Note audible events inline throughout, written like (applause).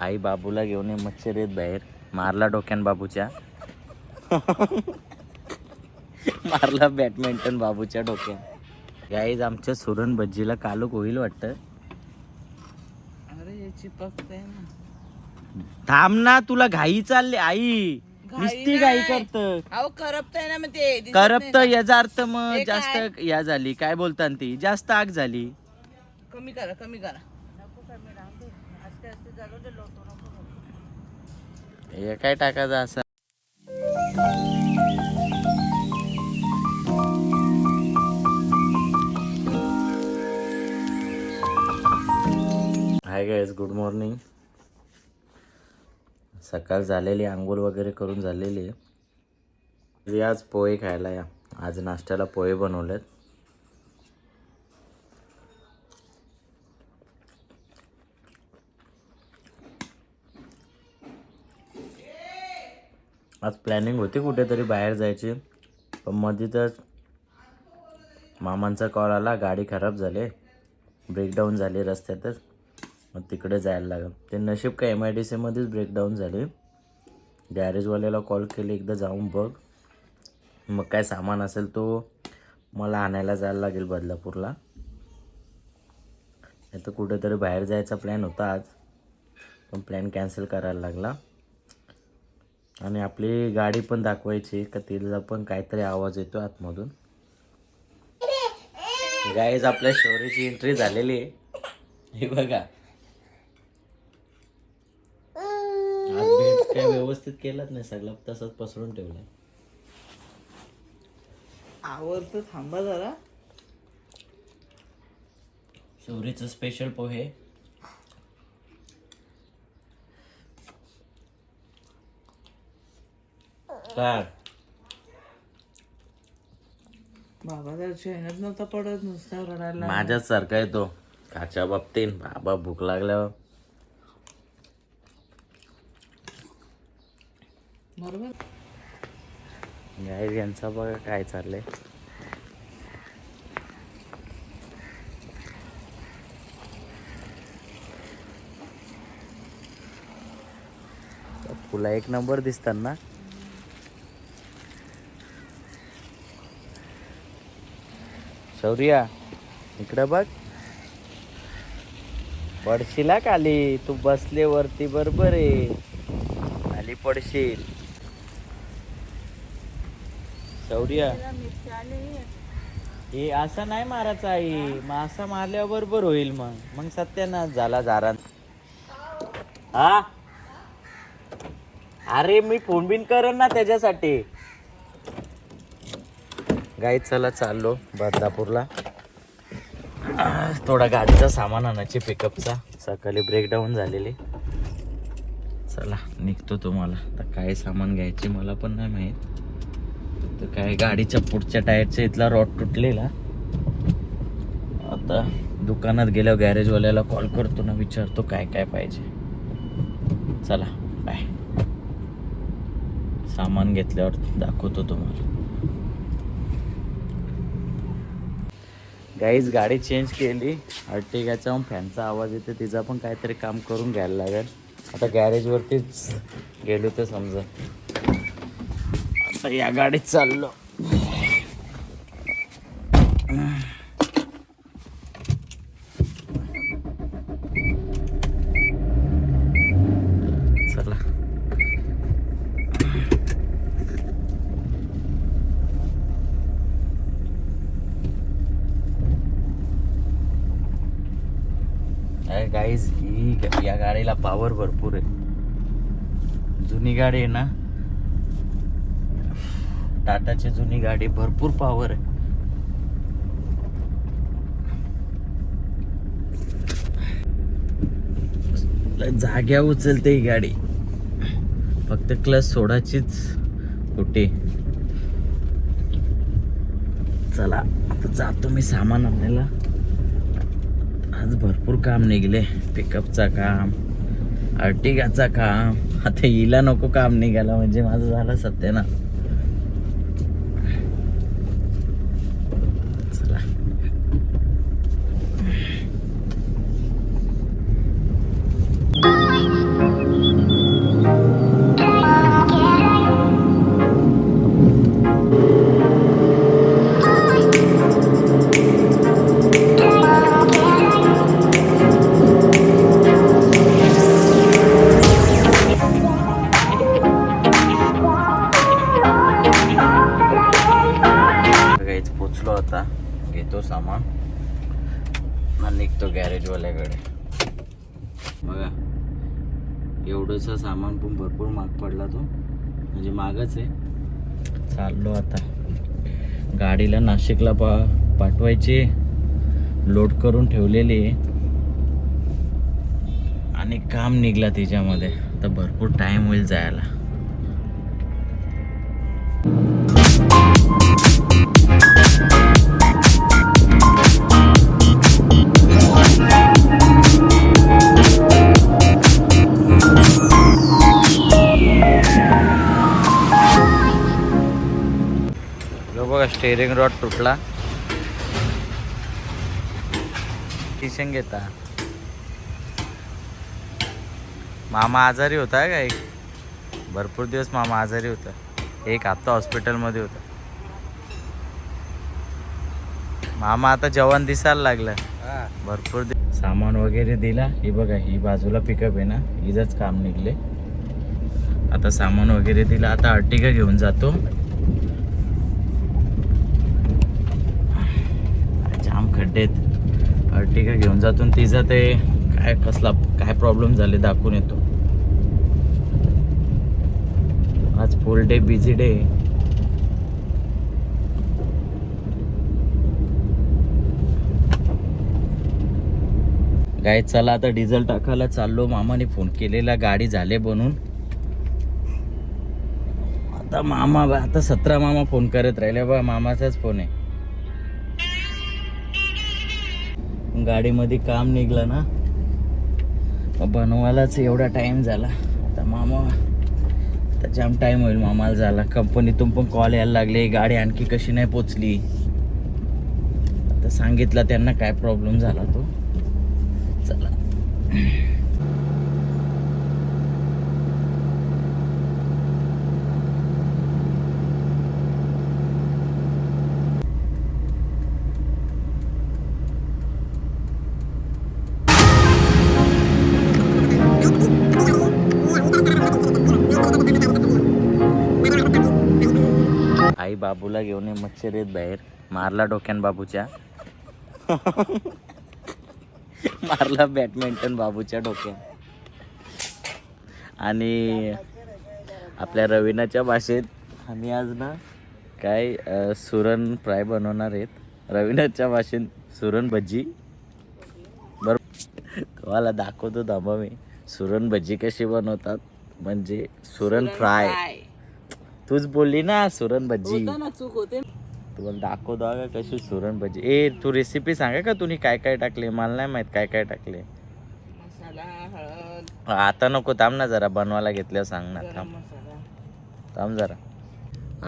आई बाबूला घेऊन ये मच्छर येत बाहेर. मारला डोक्यान बाबूच्या. मारला बॅडमिंटन बाबूच्या डोक्यात गाईज आमच्या सुरण भज्जीला कालूक होईल वाटतं. अरे याची पकते ना. थांब ना तुला घाई चालली आई. नुसती घाई. करत. अहो करपताय ना मग ते. दिसत करप्त नाही याचा अर्थ मग. हे जास्त या झाली. काय बोलतात ती? जास्त आग झाली? कमी करा कमी करा. हे काय टाकायचं असं? हाय गायज गुड मॉर्निंग सकाळ झालेली आंघोळ वगैरे करून झालेली. आहे आज पोहे खायला या. आज नाश्त्याला पोहे बनवलेत. आज प्लॅनिंग होती कुठेतरी बाहेर जायची. पण मध्येच मामांचा कॉल आला गाडी खराब झाली. ब्रेकडाऊन झाली रस्त्यातच. मग तिकडे जायला लागलं. ते नशीब काय एम आय डी सीमध्येच ब्रेकडाऊन झाले. गॅरेजवाल्याला कॉल केले एकदा जाऊन बघ. मग काय सामान असेल तो मला आणायला जायला लागेल बदलापूरला. नाही तर कुठेतरी बाहेर जायचा प्लॅन होता आज. पण प्लॅन कॅन्सल करायला लागला. आणि आपली गाडी पण दाखवायची का तिला पण काहीतरी आवाज येतो आतमधून. गाईज आपल्या शौर्याची एंट्री झालेली आहे. हे बघा. आज काय व्यवस्थित केलाच नाही सगळं तसंच पसरून ठेवलाय. आवरतं थांबा जरा. शौर्यचं स्पेशल पोहे. काय बाबा नव्हता पडत नुसता रडायला माझ्याच सारखा आहे तो काच्या बाबतीत बाबा भूक लागल्यावर. बरोबर. गाईज यांचा बघा काय चाललंय. तुला एक नंबर दिसतात ना शौर्या इकडं बघ. पडशीला खाली तू बसले वरती बरोबर आहे. खाली पडशील. शौर्या हे असं नाही मारायचं आई. मग असं मारल्यावर बरोबर होईल मग. मग सत्यानाश झाला झारा हा? अरे मी फोन बिन करेन ना त्याच्यासाठी. गाई चला चाललो बदलापूरला. थोडा गाडीचा सामान आणायचे पिकअपचा सकाळी ब्रेकडाऊन झालेली. चला निघतो तुम्हाला. आता काय सामान घ्यायचे मला पण नाही माहीत. तर काय गाडीच्या पुढच्या टायरचा इथला रॉड तुटलेला. आता दुकानात गेल्यावर गॅरेजवाल्याला कॉल करतो ना विचारतो काय काय पाहिजे. चला बाय सामान घेतल्यावर दाखवतो तुम्हाला. गाईज गाडी चेंज केली. अर्टिगाचा फॅनचा आवाज येतो तिचा पण काहीतरी काम करून घ्यायला लागेल. आता गॅरेजवरतीच गेलो तर समजा. आता या गाडीत चाललो चला अरे गाईज ही या गाडीला पॉवर भरपूर आहे जुनी गाडी आहे ना? टाटाची जुनी गाडी भरपूर पॉवर आहे. जाग्या उचलते ही गाडी. फक्त क्लस सोडाचीच कुठे चला आता जातो मी सामान आणायला. आज भरपूर काम निघले. पिकअपचा काम अर्टिगाचा काम. आता हिला नको काम निघाला म्हणजे माझं झालं सत्य ना. एवढंसं सामान पण भरपूर महाग पडला तो. म्हणजे मागच आहे. चाललो आता. गाडीला नाशिकला पा पाठवायची. लोड करून ठेवलेली. आहे आणि काम निघला त्याच्यामध्ये आता भरपूर टाइम होईल जायला. स्टेरिंग रॉड तुटला. किशन घेता. मामा आजारी होता का एक? भरपूर दिवस मामा आजारी होता. एक आत्ता हॉस्पिटलमध्ये होता. मामा आता जवान दिसायला लागला. भरपूर सामान वगैरे दिला. ही बघा ही बाजूला पिकअप आहे ना हिजच काम निघले. आता सामान वगैरे दिला. आता अर्टिगा घेऊन जातो. जाम अर्टिका घेऊन जातो तिचं ते काय कसला काय प्रॉब्लेम झाले दाखवून येतो. आज फुल डे बिझी डे काय चला आता डिझेल टाकायला चाललो. मामाने फोन केलेला गाडी झाले बनून. आता मामा आता सतरा मामा फोन करत राहिले. बा मामाचाच फोन आहे. गाडीमध्ये काम निघलं ना बनवायलाच एवढा टाईम झाला. आता मामा आता जाम टाईम होईल मामाला झाला कंपनीतून पण कॉल यायला लागले गाडी आणखी कशी नाही पोचली? आता सांगितलं त्यांना काय प्रॉब्लेम झाला तो? चला. आई बाबूला घेऊन ये मच्छर येत बाहेर. मारला डोक्यान बाबूच्या. मारला बॅडमिंटन बाबूच्या डोक्यात आणि आपल्या रवीनाच्या भाषेत आम्ही आज ना काय सुरण फ्राय बनवणार आहेत. रवीनाच्या भाषेत सुरण भजी. बरोबर तुम्हाला दाखवतो थांबा मी. सुरण भजी कशी बनवतात? म्हणजे सुरण फ्राय. तूच बोलली ना सुरण भजी होतं ना चूक होते. तुम्हाला दाखवतो का कशी सुरण भजी ए तू रेसिपी सांगा का तुम्ही काय काय टाकले? मला नाही माहीत काय काय टाकले. मसाला हळद. आता नको थांब ना जरा बनवायला घेतल्यावर सांग ना गरम थांब. मसाला. थांब जरा.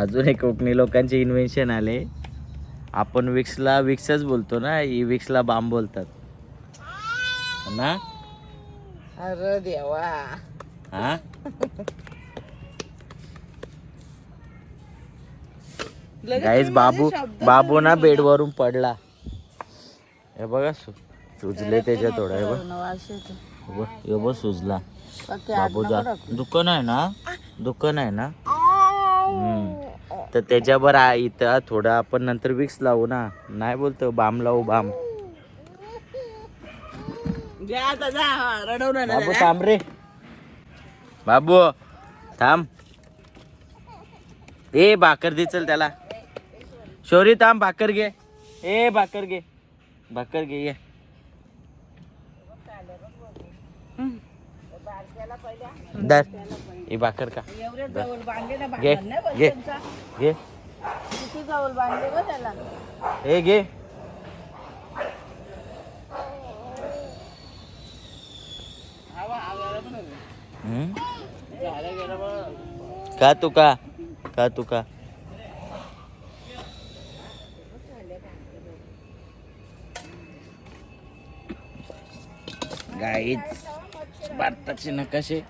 अजून एक कोकणी लोकांचे इन्व्हेन्शन आले. आपण विक्सला विक्सच बोलतो ना ही विक्सला बांब बोलतात. ना? अरे देवा. हा? गाईज बाबू बाबू ना बेडवरून पडला. हे बघा सु सुजले त्याच्या थोडं हे बघ. सुजला. बाबू जा. दुकान आहे ना? दुकान आहे ना. तर त्याच्यावर इथं थोडं आपण नंतर विक्स लावू ना. नाही बोलतो बाम लावू बाम. बाबू. थांब रे. बाबू थांब. ए भाकर दे चल त्याला. शौरी थांब भाकर घे. ए भाकर घे. भाकर घे ये. दर ही भाकर का एवढे जवळ बांधले ना घे भांडण नाही घे. त्यांचा. घे. किती जवळ बांधले ग त्याला? हे घे. हवा आगायला पण हवी. हम्म? झालं गेलं बघ. का तू का का तू का गाईच भारताचे नकाशे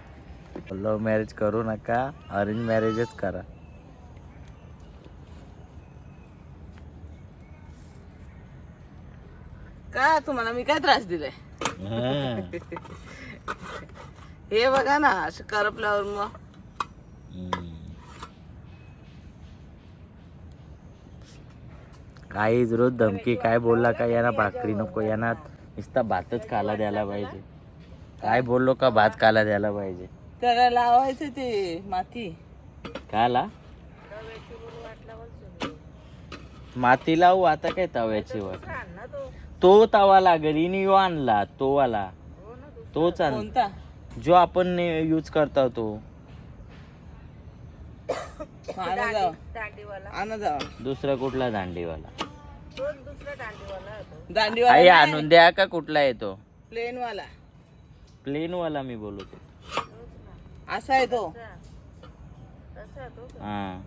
लव्ह मॅरेज करू नका अरेंज मॅरेजच करा का तुम्हाला मी काय त्रास दिलाय हं. (laughs) हे बघा ना असं करपल्यावर मग. काहीच रोज धमकी काय बोलला का यांना भाकरी नको यांना नुसता भातच काला द्यायला पाहिजे. काय बोललो का भात काला द्यायला पाहिजे? त्याला लावायचं ते माती. काला? माती लावू आता काय तव्याची वर? तो तवा लागेल हिने यो आणला तो वाला. तोच आण. कोणता? जो आपण यूज करता तो. आणा जावा. आणा जावा. दुसरा कुठला दांडीवाला? आई दांडीवाला आणून द्या का? कुठला येतो प्लेन वाला प्लेन वाला मी बोलतो असा आहे तो. हा.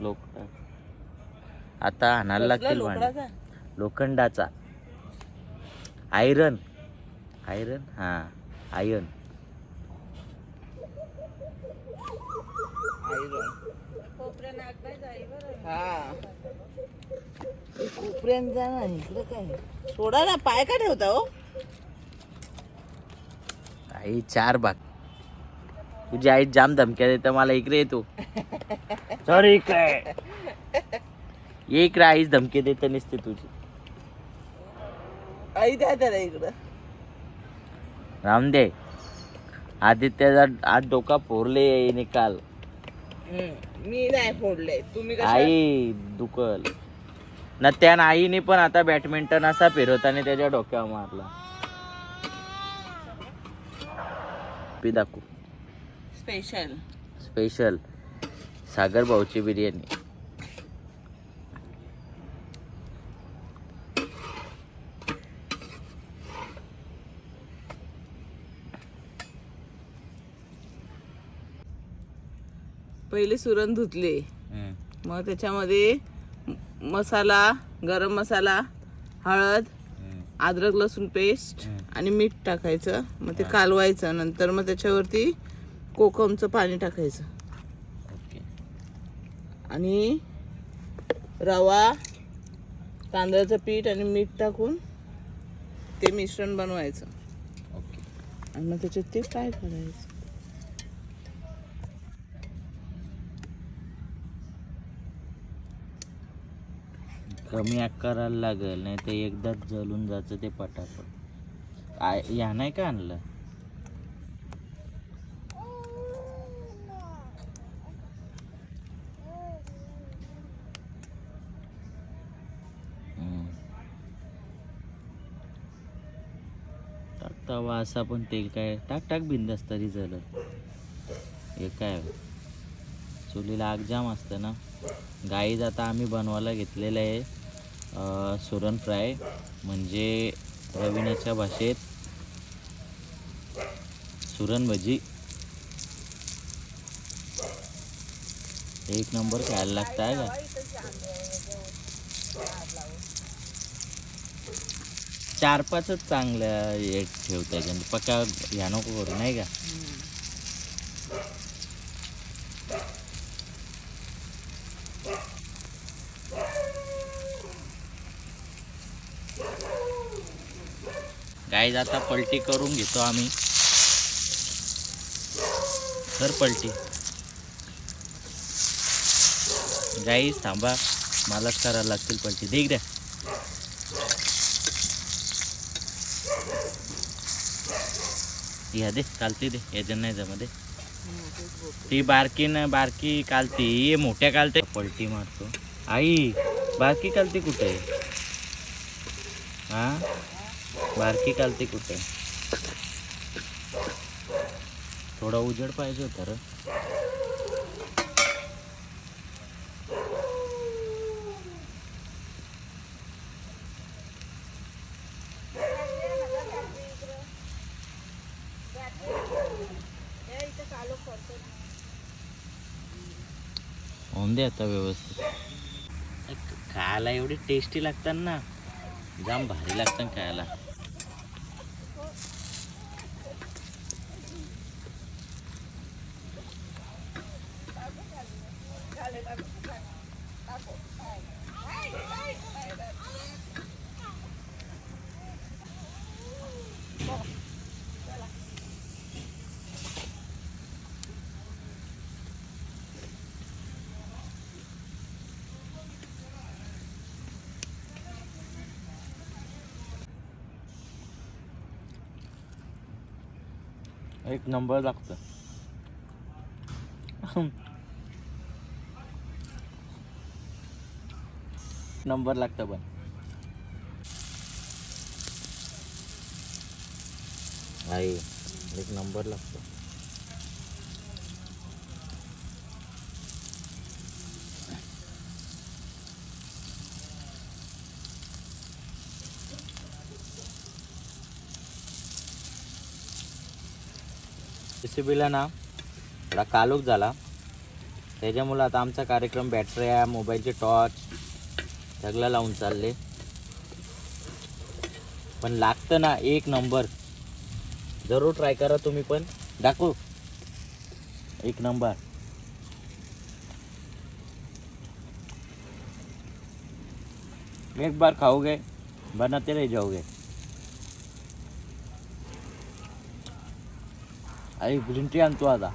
लोक आता आणायला लागतील भांडे. लोकडाचा? लोखंडाचा. आयरन. आयरन? हा. आयर्न. हा. कोपऱ्यात जा ना इकडे काय? सोडा ना पाय का ठेवता हो? आई चार भाग. तुझी आई जाम धमक्या देतं मला इकडे येतो सॉरी काय एक आईच धमकी देत नसते तुझी. आई द्या त्याला इकडं. रामदे आदित्याचा आज डोका फोरले निकाल. मी नाही फोडले. तुम्ही कशा? आई दुकल ना त्या आईने पण आता बॅडमिंटन असा फिरवताना त्याच्या डोक्यावर मारला. पी दाखवू. स्पेशल स्पेशल सागर भाऊची बिर्याणी. पहिले सुरण धुतले. मग त्याच्यामध्ये मसाला गरम मसाला हळद अद्रक लसूण पेस्ट. आणि मीठ टाकायचं. मग ते कालवायचं. नंतर मग त्याच्यावरती कोकमचं पाणी टाकायचं. ओके. आणि रवा तांदळाचं पीठ आणि मीठ टाकून ते मिश्रण बनवायचं. ओके. आणि मग त्याच्यात ते फ्राय करायचं. कमी आग करायला लागेल नाही तर एकदाच जळून जायचं ते पटापट. आय ह्या नाही का आणलं? तवा असा पण तेल काय टाक टाक बिंदास तरी झालं हे काय? चुलीला आग जाम असतं ना? गाईज आता आम्ही बनवायला घेतलेलं आहे. सुरण फ्राय म्हणजे रवीनाच्या भाषेत सुरण भजी. एक नंबर खायला लागतं आहे का? चार पाचच चांगल्या हे ठेवता येईल पक्का ह्या नको करू नाही का? साईज आता पलटी करून घेतो आम्ही. तर पलटी. गाई थांबा. मलाच करायला लागतील पलटी. देख द्या या दे कालती दे. याच्या नाही जमध्ये ती बारकी ना बारकी कालती. ये मोठ्या कालते पलटी मारतो. आई बारकी कालती कुठे? आहे हा? बारकी घालते कुठे? थोडा उजेड पाहिजे होता र. होऊन दे आता व्यवस्थित. खायला एवढी टेस्टी लागतात ना. जाम भारी लागतात खायला. एक नंबर लागतं नंबर लागतं पण. आहे एक नंबर लागतो. रेसिपीला ना थोडा कालोख झाला. त्याच्यामुळं आता आमचा कार्यक्रम बॅटऱ्या मोबाईलचे टॉर्च सगळं लावून चालले. पण लागतं ना एक नंबर. जरूर ट्राय करा तुम्ही पण. दाखवू. एक नंबर. एक बार खाओगे बनाते रह जाओगे अरे ग्रीन टी आणतो आता.